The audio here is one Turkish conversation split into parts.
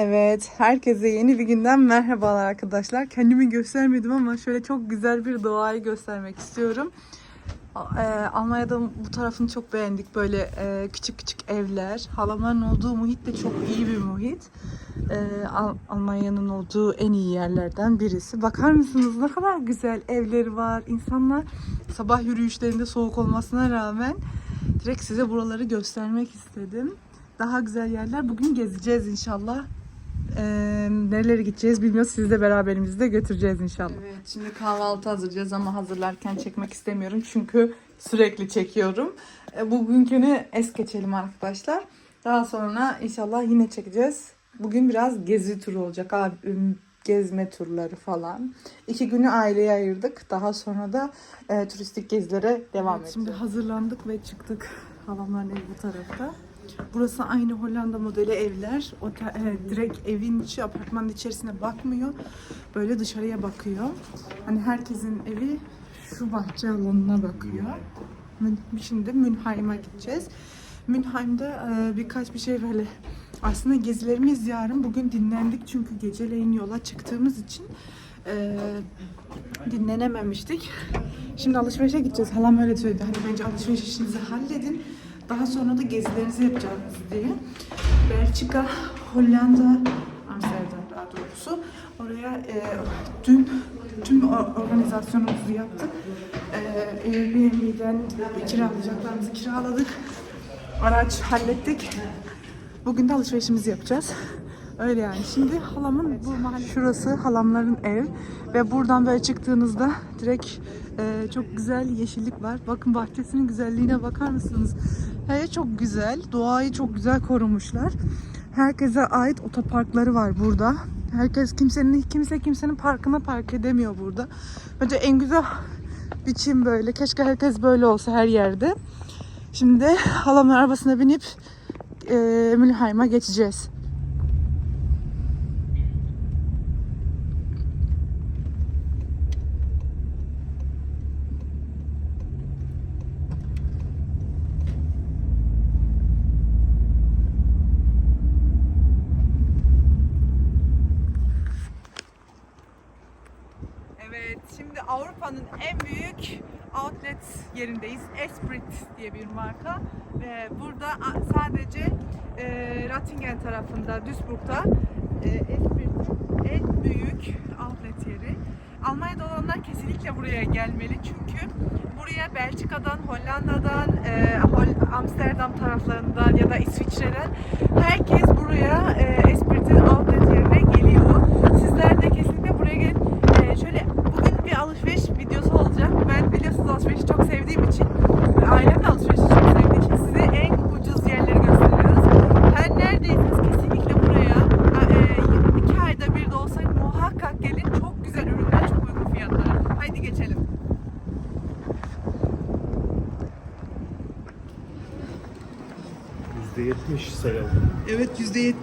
Evet, herkese yeni bir günden merhabalar arkadaşlar. Kendimi göstermedim ama şöyle çok güzel bir doğayı göstermek istiyorum. A- e, Almanya'da bu tarafını çok beğendik. Böyle e, küçük küçük evler. Halamların olduğu muhit de çok iyi bir muhit. E, Al- Almanya'nın olduğu en iyi yerlerden birisi. Bakar mısınız ne kadar güzel evleri var. İnsanlar sabah yürüyüşlerinde soğuk olmasına rağmen direkt size buraları göstermek istedim. Daha güzel yerler. Bugün gezeceğiz inşallah. Ee, nerelere gideceğiz bilmiyoruz. Siz de beraberimizde götüreceğiz inşallah. Evet, şimdi kahvaltı hazırlayacağız ama hazırlarken çekmek istemiyorum. Çünkü sürekli çekiyorum. Ee, bugünkünü es geçelim arkadaşlar. Daha sonra inşallah yine çekeceğiz. Bugün biraz gezi turu olacak abi. Gezme turları falan. İki günü aileye ayırdık. Daha sonra da e, turistik gezilere devam edeceğiz. Şimdi hazırlandık ve çıktık. Halamların evi bu tarafta. Burası aynı Hollanda modeli evler. Otel, e, direkt evin içi, apartmanın içerisine bakmıyor. Böyle dışarıya bakıyor. Hani herkesin evi şu bahçe alanına bakıyor. Şimdi Münheim'a gideceğiz. Münheim'de e, birkaç bir şey böyle aslında gezilerimiz yarın. Bugün dinlendik çünkü geceleyin yola çıktığımız için e, dinlenememiştik. Şimdi alışverişe gideceğiz. Halam öyle söyledi. Hani bence alışveriş işinizi halledin. Daha sonra da gezilerinizi yapacağız diye. Belçika, Hollanda, Amsterdam daha doğrusu. Oraya e, dün tüm or- organizasyonumuzu yaptık. E, Airbnb'den kiralayacaklarımızı kiraladık. Araç hallettik. Bugün de alışverişimizi yapacağız. Öyle yani. Şimdi halamın bu mahalle şurası halamların ev ve buradan böyle çıktığınızda direkt e, çok güzel yeşillik var. Bakın bahçesinin güzelliğine bakar mısınız? Her yer çok güzel. Doğayı çok güzel korumuşlar. Herkese ait otoparkları var burada. Herkes kimsenin kimse kimsenin parkına park edemiyor burada. Bence en güzel biçim böyle. Keşke herkes böyle olsa her yerde. Şimdi halamın arabasına binip e, Mülheim'a geçeceğiz. Evet, şimdi Avrupa'nın en büyük outlet yerindeyiz. Esprit diye bir marka ve burada sadece e, Rattingen tarafında, Duisburg'da e, Esprit'in en büyük outlet yeri. Almanya'da olanlar kesinlikle buraya gelmeli çünkü buraya Belçika'dan, Hollanda'dan, e, Amsterdam taraflarından ya da İsviçre'den herkes buraya e, Esprit'in outlet yerine geliyor. Sizler de kesinlikle buraya gelin. Ee, şöyle bugün bir alışveriş videosu olacak. Ben biliyorsunuz alışverişi çok sevdiğim için, ailem de alışverişi çok sevdiği için size en ucuz yerleri gösteriyoruz. Her neredeyseniz kesinlikle buraya e, iki ayda bir de olsa muhakkak gelin. Çok güzel ürünler, çok uygun fiyatlara. Haydi geçelim. %70 sayalım. Evet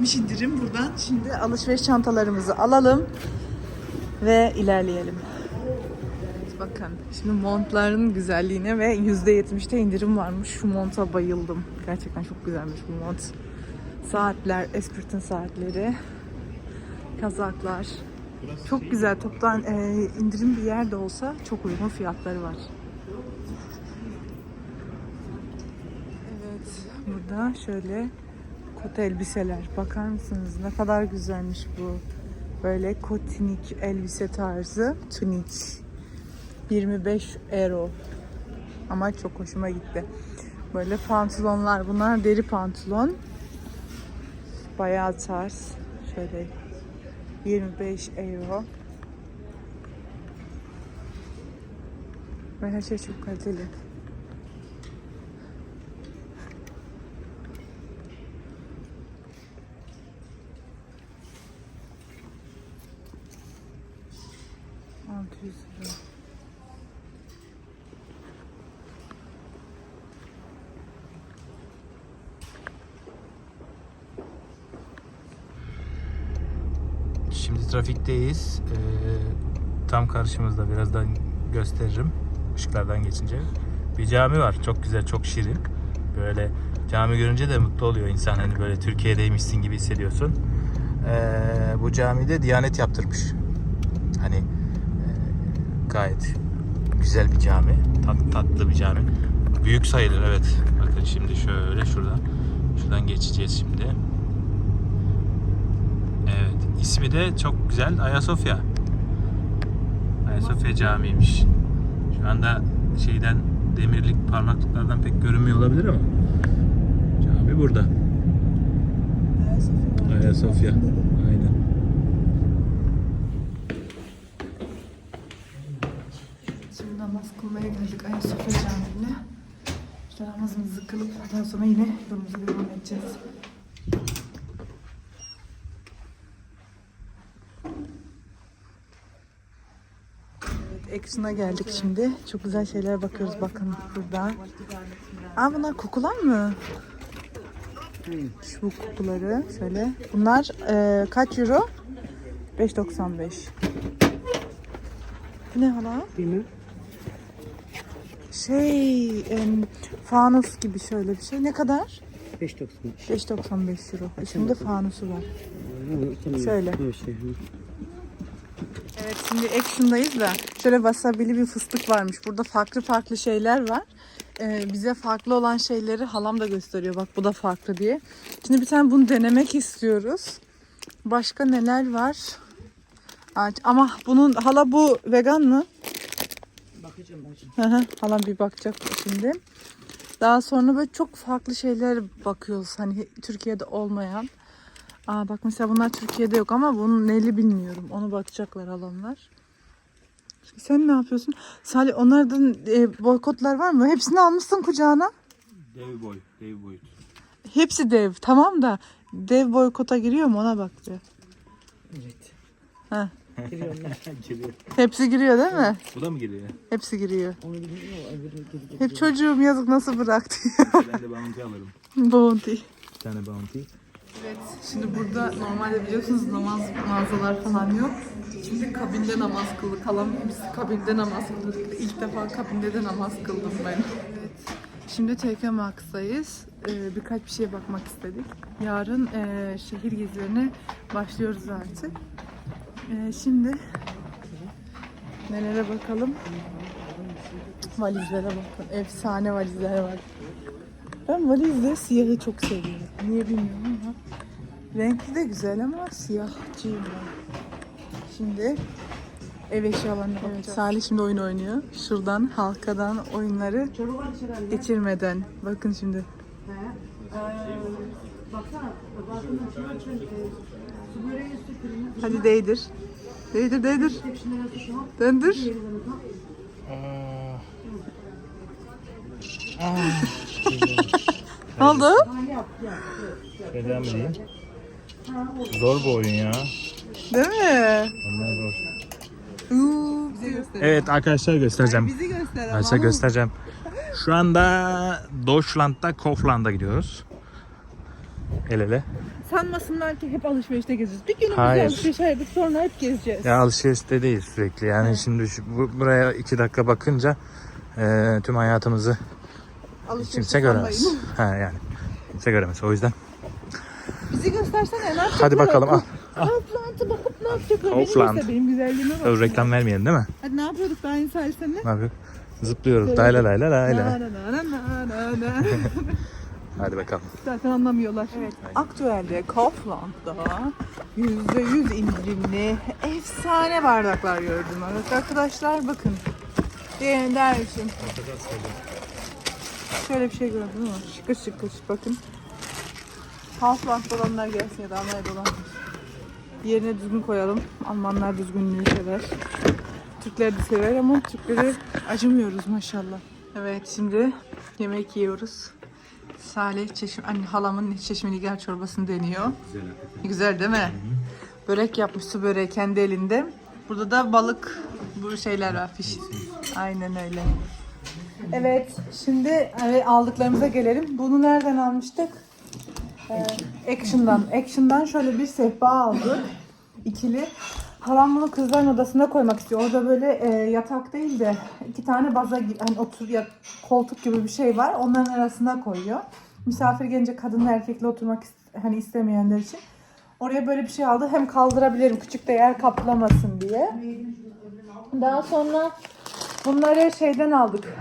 %70 indirim buradan. Şimdi alışveriş çantalarımızı alalım ve ilerleyelim. Bakın şimdi montların güzelliğine ve %70'te indirim varmış. Şu monta bayıldım. Gerçekten çok güzelmiş bu mont. Saatler, Esprit'in saatleri, kazaklar. Çok güzel. Toptan e, indirim bir yerde olsa çok uygun fiyatları var. Evet, burada şöyle kot elbiseler. Bakar mısınız? Ne kadar güzelmiş bu. Böyle kotinik elbise tarzı. Tunik. 25 euro. Ama çok hoşuma gitti. Böyle pantolonlar. Bunlar deri pantolon. Bayağı tarz. Şöyle 25 euro. Ve her şey çok kaliteli. Şimdi trafikteyiz. Ee, tam karşımızda birazdan gösteririm. Işıklardan geçince. Bir cami var. Çok güzel, çok şirin. Böyle cami görünce de mutlu oluyor insan. Hani böyle Türkiye'deymişsin gibi hissediyorsun. Ee, bu camide Diyanet yaptırmış. Hani e, gayet güzel bir cami. Tat, tatlı bir cami. Büyük sayılır evet. Bakın şimdi şöyle şurada. Şuradan geçeceğiz şimdi. İsmi de çok güzel. Ayasofya. Ayasofya Camii'ymiş. Şu anda şeyden demirlik parmaklıklardan pek görünmüyor olabilir ama cami burada. Ayasofya. Aynen. Şimdi namaz kılmaya geldik Ayasofya Camii'ne. İşte namazımızı kılıp daha sonra yine yolumuza devam edeceğiz. Action'a geldik şimdi. Çok güzel şeylere bakıyoruz bakın burada. Aa bunlar kokular mı? Şu kokuları şöyle. Bunlar e, kaç euro? 5.95. Bu ne hala? Bilmiyorum. Şey, em, fanus gibi şöyle bir şey. Ne kadar? 5.95. 5.95 euro. İçinde fanusu var. Şöyle. Şey. Evet şimdi Action'dayız da şöyle wasabili bir fıstık varmış. Burada farklı farklı şeyler var. Ee, bize farklı olan şeyleri halam da gösteriyor. Bak bu da farklı diye. Şimdi bir tane bunu denemek istiyoruz. Başka neler var? Ağaç. Ama bunun hala bu vegan mı? Bakacağım hı, Halam bir bakacak şimdi. Daha sonra böyle çok farklı şeyler bakıyoruz. Hani Türkiye'de olmayan. Aa bak mesela bunlar Türkiye'de yok ama bunun neli bilmiyorum. Onu bakacaklar halamlar. Sen ne yapıyorsun? Salih onlardan e, boykotlar var mı? Hepsini almışsın kucağına. Dev boy, dev boyut. Hepsi dev. Tamam da dev boykota giriyor mu ona bak bir. Evet. Ha. Giriyorlar. Geliyor. Hepsi giriyor değil mi? Bu da mı geliyor? Hepsi giriyor. Onu bilmiyorum Hep çocuğum yazık nasıl bıraktı. ben de bounty alırım. Bounty. Bir tane bounty. Şimdi burada normalde biliyorsunuz namaz mağazalar falan yok. Şimdi kabinde namaz kıldık. Halam biz kabinde namaz kıldık. İlk defa kabinde de namaz kıldım ben. Evet. Şimdi TK Max'tayız. Ee, birkaç bir şeye bakmak istedik. Yarın e, şehir gezilerine başlıyoruz artık. Ee, şimdi nelere bakalım? Valizlere bakın. Efsane valizler var. Ben valizle siyahı çok seviyorum. Niye bilmiyorum. Renkli de güzel ama siyahçıyım ben. Şimdi ev eşyalarına bakacağız. Salih şimdi oyun oynuyor. Şuradan halkadan oyunları geçirmeden. Bakın şimdi. Hadi değdir. Değdir değdir. Döndür. Ne oldu? Neden mi diyeyim? Zor bu oyun ya. Değil mi? Onlar zor. Uuu, bize göster. Evet arkadaşlar göstereceğim. Bizi göster ama. Arkadaşlar göstereceğim. Şu anda Deutschland'da Kaufland'a gidiyoruz. El ele. Sanmasınlar ki hep alışverişte geziyoruz. Bir günümüzde Hayır. alışveriş ayırdık sonra hep gezeceğiz. Ya alışverişte değil sürekli. Yani şimdi şu, bu, buraya iki dakika bakınca e, tüm hayatımızı Alışverişi kimse göremez. Ha yani. Kimse göremez. O yüzden Bizi göstersene ne yapacaklar? hadi bakalım al. Kaufland'a bakıp ne yapacaklar? Kaufland. Benim, göster, benim güzelliğime bak. Tabii reklam vermeyelim değil mi? Hadi ne yapıyorduk daha yeni sayesinde? Ne yapıyor? Zıplıyoruz. Lay lay lay lay lay lay. Hadi bakalım. Zaten anlamıyorlar. Evet. Aktüelde Kaufland'da %100 indirimli efsane bardaklar gördüm. Evet arkadaşlar bakın. Değer, değer için. Şöyle bir şey gördüm ama şıkır şıkır bakın. Kaufland'da olanlar gelsin ya da Almanya'da olanlar. Yerine düzgün koyalım. Almanlar düzgünlüğü sever. Türkler de sever ama Türkleri acımıyoruz maşallah. Evet şimdi yemek yiyoruz. Salih çeşim, anne halamın çeşmeliger çorbasını deniyor. Güzel değil mi? Börek yapmış su böreği kendi elinde. Burada da balık bu şeyler var fiş. Aynen öyle. Evet şimdi aldıklarımıza gelelim. Bunu nereden almıştık? Ee, Action'dan. Action'dan şöyle bir sehpa aldık. İkili. Halam bunu kızların odasına koymak istiyor. Orada böyle e, yatak değil de iki tane baza gibi hani otur ya koltuk gibi bir şey var. Onların arasına koyuyor. Misafir gelince kadınla erkekle oturmak hani istemeyenler için. Oraya böyle bir şey aldı. Hem kaldırabilirim küçük de yer kaplamasın diye. Daha sonra bunları şeyden aldık.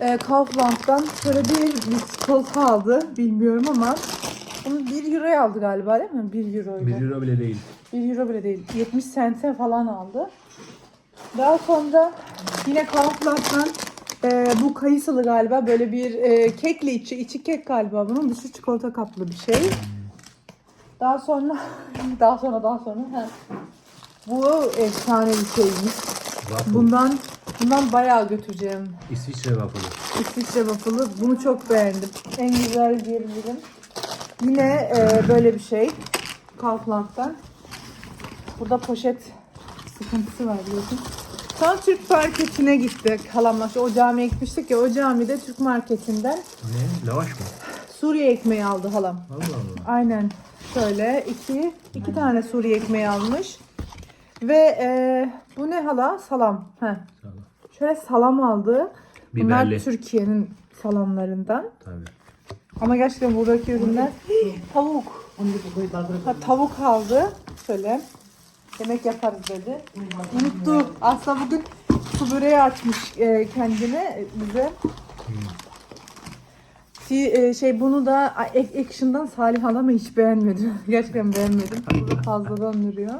E, Kaufland'dan şöyle bir çikolata aldı. Bilmiyorum ama bunu 1 euroya aldı galiba değil mi? 1 euroydu. 1 euro bile değil. 1 euro bile değil. 70 sente falan aldı. Daha sonra yine Kaufland'dan e, bu kayısılı galiba böyle bir e, kekli içi, içi kek galiba bunun dışı çikolata kaplı bir şey. Daha sonra daha sonra daha sonra ha. Bu efsane bir şeymiş. Waffle. Bundan bundan bayağı götüreceğim. İsviçre waffle'ı. İsviçre waffle'ı. Bunu çok beğendim. En güzel diyebilirim. Yine e, böyle bir şey. Kaufland'dan. Burada poşet sıkıntısı var biliyorsun. Sonra Türk marketine gittik halamla. O camiye gitmiştik ya o camide Türk marketinden Ne? Lavaş mı? Suriye ekmeği aldı halam. Allah Allah. Aynen. Şöyle iki, iki tane Suriye ekmeği almış. Ve e, bu ne hala? Salam. Heh. Tamam. Şöyle salam aldı. Bunlar Biberli. Türkiye'nin salamlarından. Tabii. Ama gerçekten buradaki ürünler tavuk. Ha, tavuk aldı. Şöyle yemek yaparız dedi. Unuttu. Aslında bugün su böreği açmış e, kendine bize. Ki, e, şey bunu da Action'dan Salih halam hiç beğenmedi. Gerçekten beğenmedim. Burada fazladan duruyor.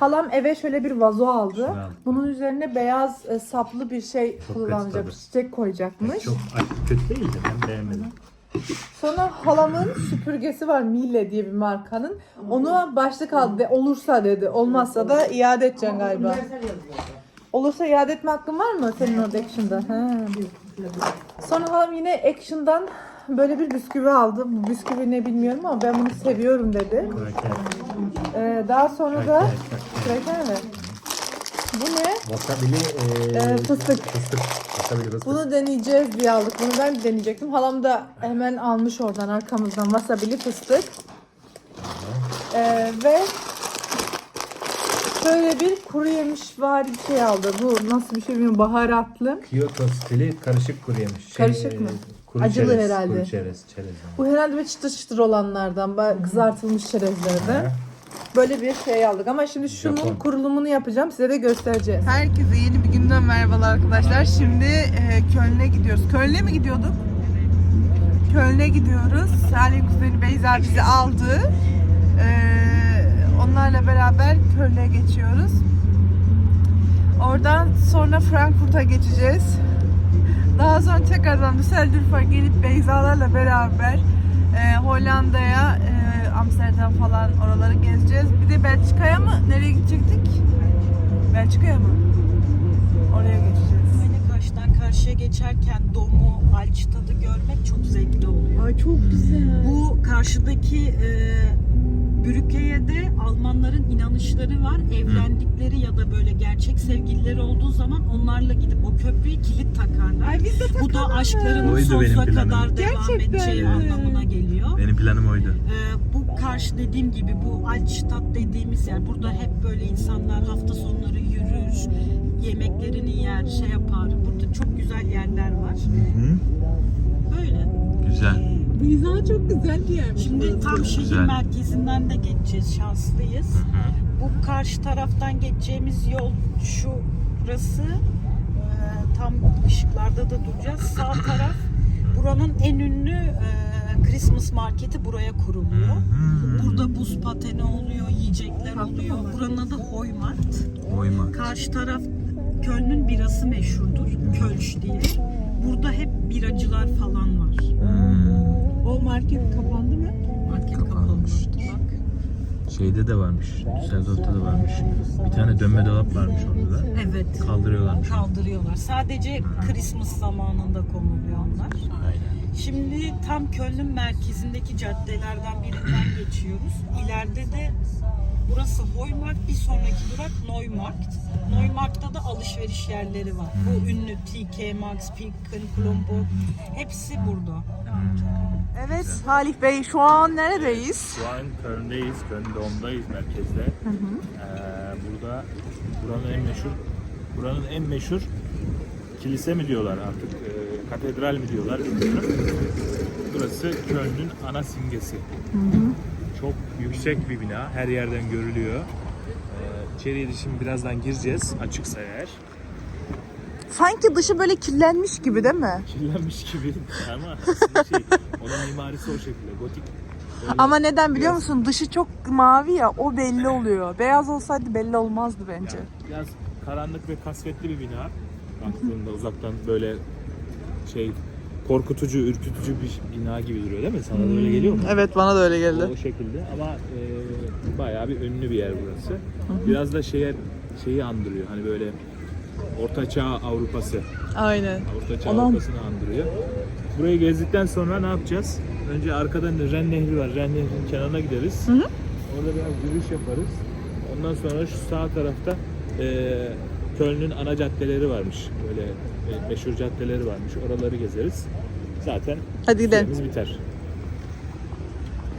Halam eve şöyle bir vazo aldı. Aldı. Bunun üzerine beyaz e, saplı bir şey Çok kullanacak. kötü tadı. Çiçek koyacakmış. Çok kötü değil de ben beğenmedim. Sonra halamın süpürgesi var Miele diye bir markanın. Onu başlık aldı. De, olursa dedi. Olmazsa da iade edeceksin galiba. Olursa iade etme hakkın var mı senin orada Action'da? Ha. Sonra halam yine Action'dan böyle bir bisküvi aldı. Bu bisküvi ne bilmiyorum ama ben bunu seviyorum dedi. Kraker. Ee, daha sonra da Kraker. Mi? Bu ne? Wasabili e, Ee, fıstık. Fıstık. Wasabili fıstık. Bunu deneyeceğiz diye aldık. Bunu ben de deneyecektim. Halam da hemen almış oradan arkamızdan wasabili fıstık. Ee, ve şöyle bir kuru yemiş var bir şey aldı. Bu nasıl bir şey bilmiyorum. Baharatlı. Kyoto stili karışık kuru yemiş. Karışık mı? Kuru Acılı çerez, herhalde. Kuru çerez, çerez. Bu herhalde bir çıtır çıtır olanlardan. Kızartılmış çerezlerden. Hı. Böyle bir şey aldık ama şimdi şunun Japon. kurulumunu yapacağım. Size de göstereceğiz. Herkese yeni bir günden merhabalar arkadaşlar. Şimdi e, Köln'e gidiyoruz. Köln'e mi gidiyorduk? Köln'e gidiyoruz. Salih kuzeni Beyza bizi aldı. Ee, onlarla beraber Köln'e geçiyoruz. Oradan sonra Frankfurt'a geçeceğiz. Daha sonra tekrardan Düsseldorf'a gelip Beyzalarla beraber e, Hollanda'ya, e, Amsterdam falan oraları gezeceğiz. Bir de Belçika'ya mı? Nereye gidecektik? Belçika'ya mı? Oraya geçeceğiz. Böyle karşıdan karşıya geçerken Dom'u, Alçıtad'ı görmek çok zevkli oluyor. Ay çok güzel. Bu karşıdaki e, Brükke'de Almanların inanışları var. Evlendikleri ya da böyle gerçek sevgilileri olduğu zaman onlarla gidip o köprüye kilit takarlar. Ay biz de Bu da aşklarının Oydu benim sonsuza planım. kadar devam Gerçekten edeceği mi? anlamına geliyor. Benim planım oydu. Ee, bu karşı dediğim gibi bu Altstadt dediğimiz yer burada hep böyle insanlar hafta sonları yürür, yemeklerini yer, şey yapar. Burada çok güzel yerler var. Hı. Böyle. Güzel. Beyza çok güzel bir yer. Şimdi tam şehir güzel. merkezinden de geçeceğiz. Şanslıyız. Bu karşı taraftan geçeceğimiz yol şurası. Ee, tam ışıklarda da duracağız. Sağ taraf buranın en ünlü e, Christmas marketi buraya kuruluyor. Burada buz pateni oluyor, yiyecekler oluyor. Buranın adı Hoymart. Oyma. Karşı taraf Köln'ün birası meşhurdur. Kölsch diye. Burada hep biracılar falan var. O market kapandı mı? Market Kapanmıştır. Şeyde de varmış. Düsseldorf'ta da varmış. Bir tane dönme dolap varmış orada da. Evet. Kaldırıyorlarmış. Kaldırıyorlar. Sadece Christmas zamanında konuluyor onlar. Aynen. Şimdi tam Köln'ün merkezindeki caddelerden birinden geçiyoruz. İleride de burası Heumarkt, bir sonraki durak Neumarkt. Neumarkt'ta da alışveriş yerleri var. Bu ünlü TK Maxx, Picken, Klumburg hepsi burada. Evet Salih Bey şu an neredeyiz? Şu an Köln'deyiz, Köln Dom'dayız merkezde. Ee, burada buranın en meşhur buranın en meşhur kilise mi diyorlar artık, e, katedral mi diyorlar bilmiyorum. Burası Köln'ün ana simgesi. Çok yüksek bir bina. Her yerden görülüyor. Ee, içeriye de şimdi birazdan gireceğiz. Açıksa eğer. Sanki dışı böyle kirlenmiş gibi değil mi? Kirlenmiş gibi ama aslında şey, onun mimarisi o şekilde. Gotik. Ama neden biliyor biraz- musun? Dışı çok mavi ya o belli oluyor. Beyaz olsaydı belli olmazdı bence. Yani biraz karanlık ve kasvetli bir bina. Baktığında uzaktan böyle şey korkutucu, ürkütücü bir bina gibi duruyor değil mi? Sana da öyle geliyor mu? Evet bana da öyle O geldi. şekilde ama e, bayağı bir ünlü bir yer burası. Biraz da şeye şeyi andırıyor. Hani böyle Orta Çağ Avrupası. Aynen. Orta Çağ Anam. Avrupası'nı andırıyor. Burayı gezdikten sonra ne yapacağız? Önce arkadan Ren Nehri var. Ren Nehri'nin kenarına gideriz. Hı hı. Orada biraz yürüyüş yaparız. Ondan sonra şu sağ tarafta e, Köln'ün ana caddeleri varmış. Böyle meşhur caddeleri varmış. Oraları gezeriz. Zaten Hadi gidelim. biter.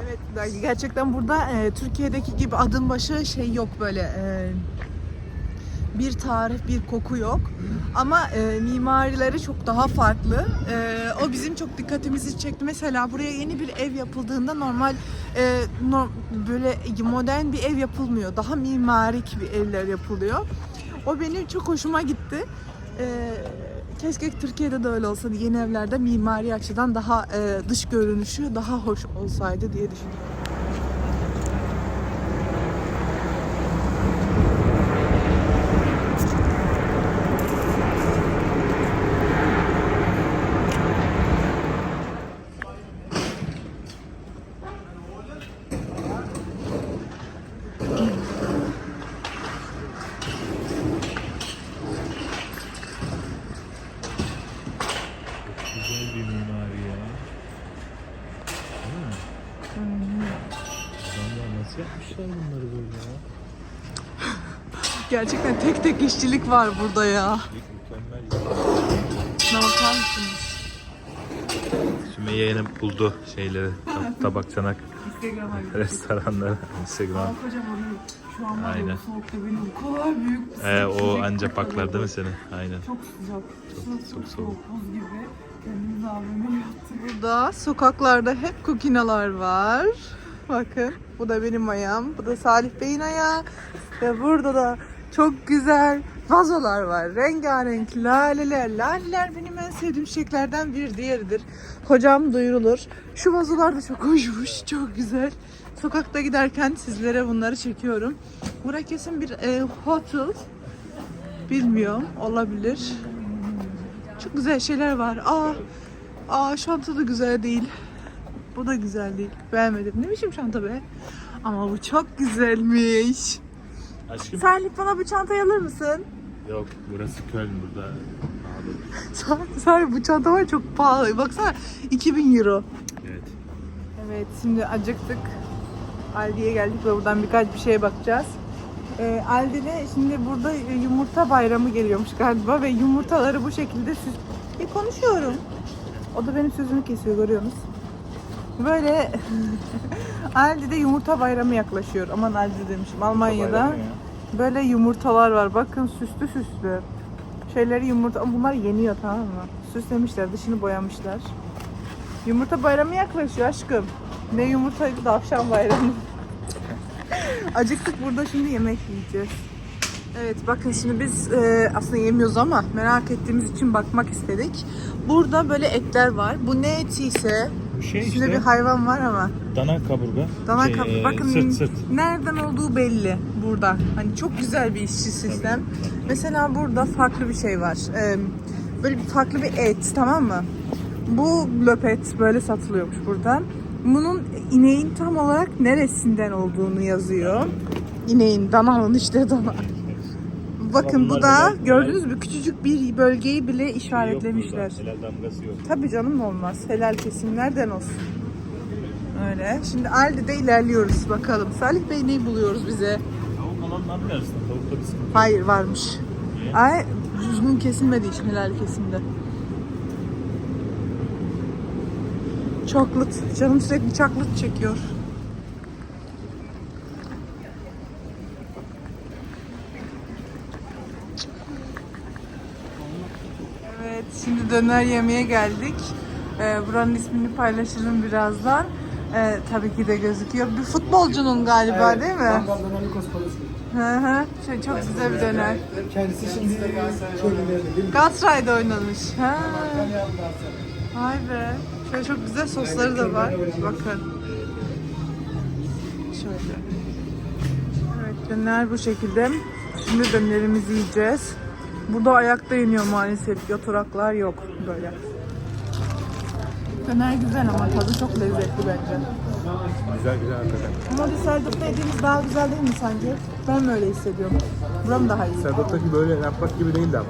Evet gerçekten burada e, Türkiye'deki gibi adım başı şey yok böyle e, bir tarih bir koku yok ama e, mimarileri çok daha farklı E, o bizim çok dikkatimizi çekti mesela buraya yeni bir ev yapıldığında normal e, no- böyle modern bir ev yapılmıyor daha mimarik bir evler yapılıyor o benim çok hoşuma gitti E, keşke Türkiye'de de öyle olsaydı yeni evlerde mimari açıdan daha e, dış görünüşü daha hoş olsaydı diye düşünüyorum. Güzel bir mimari ya. Değil mi? Adamlar nasıl yapmışlar bunları böyle ya? Gerçekten tek tek işçilik var burada ya. Ya. Şuna bakar mısınız? Sümeyye yine buldu şeyleri. tab- tabak çanak Instagram'a restoranları. Instagram. Kocaman şu an var ya Aynen. bu soğukta benim bu kadar büyük. Ee, o sıcak ancak paklar değil mi kalıyor. seni? Aynen. Çok sıcak. Çok, çok soğuk. Buz gibi. Kendimiz AVM yaptık. Burada sokaklarda hep kukinalar var. Bakın bu da benim ayağım. Bu da Salih Bey'in ayağı. Ve burada da çok güzel vazolar var. Rengarenk laleler. Laleler benim en sevdiğim çiçeklerden bir diğeridir. Kocam duyurulur. Şu vazolar da çok hoşmuş. Çok güzel. Sokakta giderken sizlere bunları çekiyorum. Burası kesin bir e, hotel. Bilmiyorum. Olabilir. Çok güzel şeyler var. Aa, aa çanta da güzel değil. Bu da güzel değil. Beğenmedim. Ne biçim çanta be? Ama bu çok güzelmiş. Aşkım? Salih bana bu çantayı alır mısın? Yok burası Köln burada. Salih bu çanta var çok pahalı. Baksana 2000 euro. Evet. Evet şimdi acıktık. Aldi'ye geldik ve buradan birkaç bir şeye bakacağız. Ee, Aldi'de şimdi burada yumurta bayramı geliyormuş galiba ve yumurtaları bu şekilde süs... E, konuşuyorum. O da benim sözümü kesiyor görüyorsunuz. Böyle Aldi'de yumurta bayramı yaklaşıyor. Aman Aldi demişim. Almanya'da böyle yumurtalar var. Bakın süslü süslü. Şeyleri yumurta bunlar yeniyor tamam mı? Süslemişler, dışını boyamışlar. Yumurta bayramı yaklaşıyor aşkım. Ne yumurtaydı da akşam bayramı. Acıktık burada şimdi yemek yiyeceğiz. Evet bakın şimdi biz e, aslında yemiyoruz ama merak ettiğimiz için bakmak istedik. Burada böyle etler var. Bu ne eti ise Bu şey üstünde işte bir hayvan var ama. dana kaburga. Dana Şey, kapı. e, Bakın Sırt sırt. nereden olduğu belli burada. Hani çok güzel bir işçi sistem. Mesela burada farklı bir şey var. Ee, böyle bir farklı bir et tamam mı? Bu löpet böyle satılıyormuş burada. Bunun ineğin tam olarak neresinden olduğunu yazıyor. İneğin, dananın işte dana. Bakın bu da gördünüz mü küçücük bir bölgeyi bile işaretlemişler. Helal damgası yok. Tabii canım olmaz. Helal kesim nereden olsun? Öyle. Şimdi Aldi'de ilerliyoruz bakalım. Salih Bey neyi buluyoruz bize? Tavuk alanlar mı arasında? Tavukta bir sıkıntı. Hayır varmış. Niye? Ay düzgün kesilmediği için helal kesimde. Chocolate. Canım sürekli chocolate çekiyor. Evet, şimdi döner yemeye geldik. Ee, buranın ismini paylaşırım birazdan. Ee, tabii ki de gözüküyor. Bir futbolcunun galiba değil mi? Hı hı. Şey, çok güzel bir döner. Kendisi şimdi? Galatasaray'da oynamış. Ha. Vay be. Şöyle çok güzel sosları da var. Bakın. Şöyle. Evet döner bu şekilde. Şimdi dönerimizi yiyeceğiz. Burada ayakta iniyor maalesef. Oturaklar yok böyle. Döner güzel ama tadı çok lezzetli bence. Güzel güzel hakikaten. Ama dışarıda yediğimiz daha güzel değil mi sence? Ben mi öyle hissediyorum? Buram daha iyi. Sedat'taki böyle yaprak gibi değildi ama.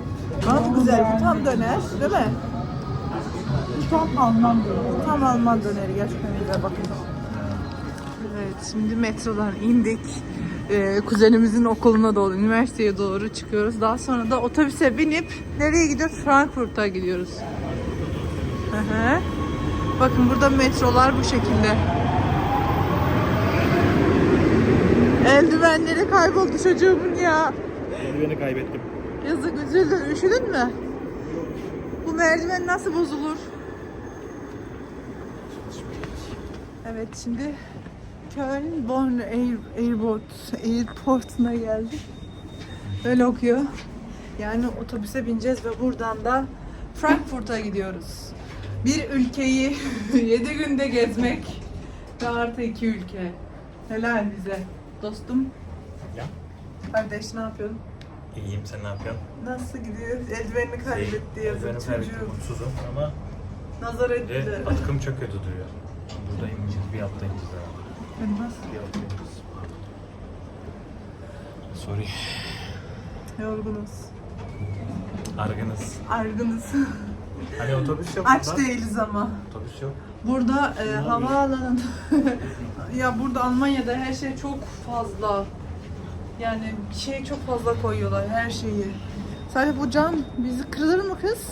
Ama bu güzel. Bu tam döner değil mi? Bu tam Alman döneri. Tam Alman döneri. Gerçekten güzel bakın. Evet şimdi metrodan indik. Ee, kuzenimizin okuluna doğru, üniversiteye doğru çıkıyoruz. Daha sonra da otobüse binip nereye gidiyoruz? Frankfurt'a gidiyoruz. Hı hı. Bakın burada metrolar bu şekilde. Eldivenleri kayboldu çocuğumun ya. Eldiveni kaybettim. Yazık üzüldün. Üşüdün mü? Bu merdiven nasıl bozulur? Evet şimdi Köln Bonn Air, Airport, Airport'una geldik. Öyle okuyor. Yani otobüse bineceğiz ve buradan da Frankfurt'a gidiyoruz. Bir ülkeyi 7 günde gezmek ve artı iki ülke. Helal bize. Dostum. Ya. Kardeş ne yapıyorsun? İyiyim sen ne yapıyorsun? Nasıl gidiyor? Eldivenini kaybetti yazık kaybettim çocuğum. mutsuzum ama Nazar ve ettiler. atkım çok kötü duruyor. Burada ineceğiz bir hafta ineceğiz herhalde. İneceğiz. Sorry. Yorgunuz. Argınız. Argınız. Hani otobüs yok Aç burada. değiliz ama. Otobüs yok. Burada e, havaalanında ya burada Almanya'da her şey çok fazla. Yani şey çok fazla koyuyorlar her şeyi. Sadece bu cam bizi kırılır mı kız?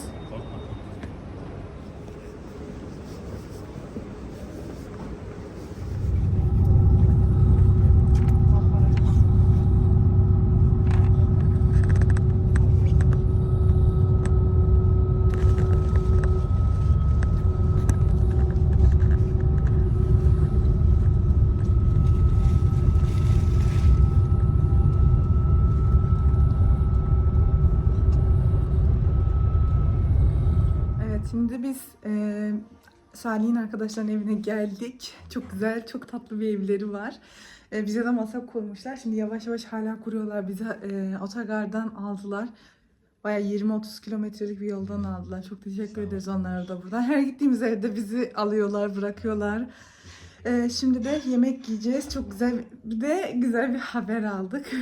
Evet şimdi biz e, Salih'in arkadaşlarının evine geldik. Çok güzel, çok tatlı bir evleri var. E, bize de masa kurmuşlar. Şimdi yavaş yavaş hala kuruyorlar. Bizi e, otogardan aldılar. Baya 20-30 kilometrelik bir yoldan aldılar. Çok teşekkür ederiz onlara da buradan. Her gittiğimiz evde bizi alıyorlar, bırakıyorlar. E, şimdi de yemek yiyeceğiz. Çok güzel bir de güzel bir haber aldık.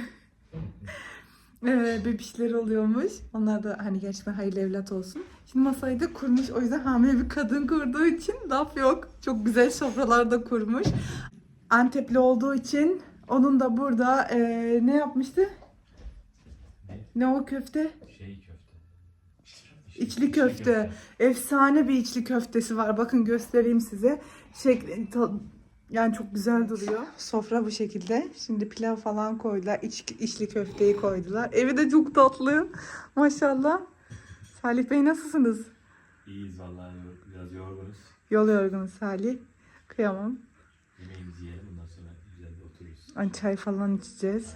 Ee, bebişleri oluyormuş. Onlar da hani gerçekten hayırlı evlat olsun. Şimdi masayı da kurmuş. O yüzden hamile bir kadın kurduğu için laf yok. Çok güzel sofralar da kurmuş. Antepli olduğu için onun da burada e, ne yapmıştı? Ne o köfte? Şey köfte. İçli köfte. Efsane bir içli köftesi var. Bakın göstereyim size. Şekli, yani çok güzel duruyor. Sofra bu şekilde. Şimdi pilav falan koydular. İç, içli köfteyi koydular. Evi de çok tatlı. Maşallah. Salih Bey nasılsınız? İyiyiz vallahi biraz yorgunuz. Yol yorgunu Salih. Kıyamam. Yemeğimizi yiyelim ondan sonra güzel bir otururuz. Ay, Çay falan içeceğiz.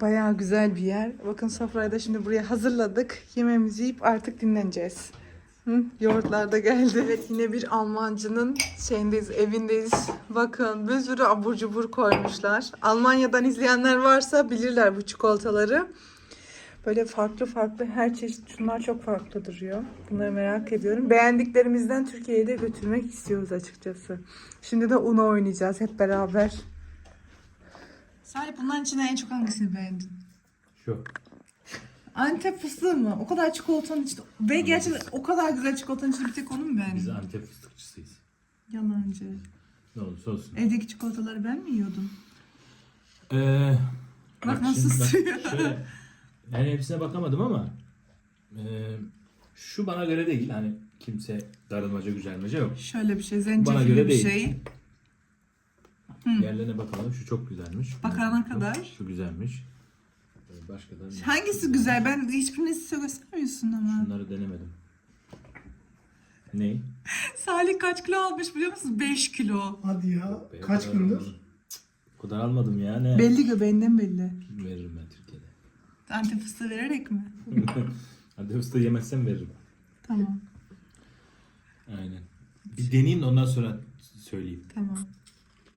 Bayağı güzel bir yer. Bakın sofrayı da şimdi buraya hazırladık. Yemeğimizi yiyip artık dinleneceğiz. Yoğurtlar da geldi. Evet yine bir Almancının şeyindeyiz, evindeyiz. Bakın bir sürü abur cubur koymuşlar. Almanya'dan izleyenler varsa bilirler bu çikolataları. Böyle farklı farklı her çeşit şunlar çok farklı duruyor. Bunları merak ediyorum. Beğendiklerimizden Türkiye'ye de götürmek istiyoruz açıkçası. Şimdi de Uno oynayacağız hep beraber. Salih bunların içinden en çok hangisini beğendin? Şu. Antep fıstığı mı? O kadar çikolatanın içinde. Ve gerçekten o kadar güzel çikolatanın içinde bir tek onu mu beğendin? Biz Antep fıstıkçısıyız. Yalancı. Ne olursa olsun. Evdeki çikolataları ben mi yiyordum? Ee, Bak nasıl şimdi sığıyor. şöyle, yani hepsine bakamadım ama e, şu bana göre değil. Hani kimse darılmaca güzelmece yok. Şöyle bir şey, Bana zencefilli göre bir değil. şey. Yerlerine bakalım. Şu çok güzelmiş. Bakana kadar. Şu güzelmiş. Ee, Başka da Hangisi güzel? Ben hiçbirini size göstermiyorsun ama. Şunları denemedim. Ne? Salih kaç kilo almış biliyor musunuz? 5 kilo. Hadi ya. Kaç gündür? O kadar almadım ya ne? Belli göbeğinden belli. Veririm ben Türkiye'de. Antep fıstığı vererek mi? Hadi usta yemezsen veririm. Tamam. Aynen. Bir deneyeyim de ondan sonra söyleyeyim. Tamam.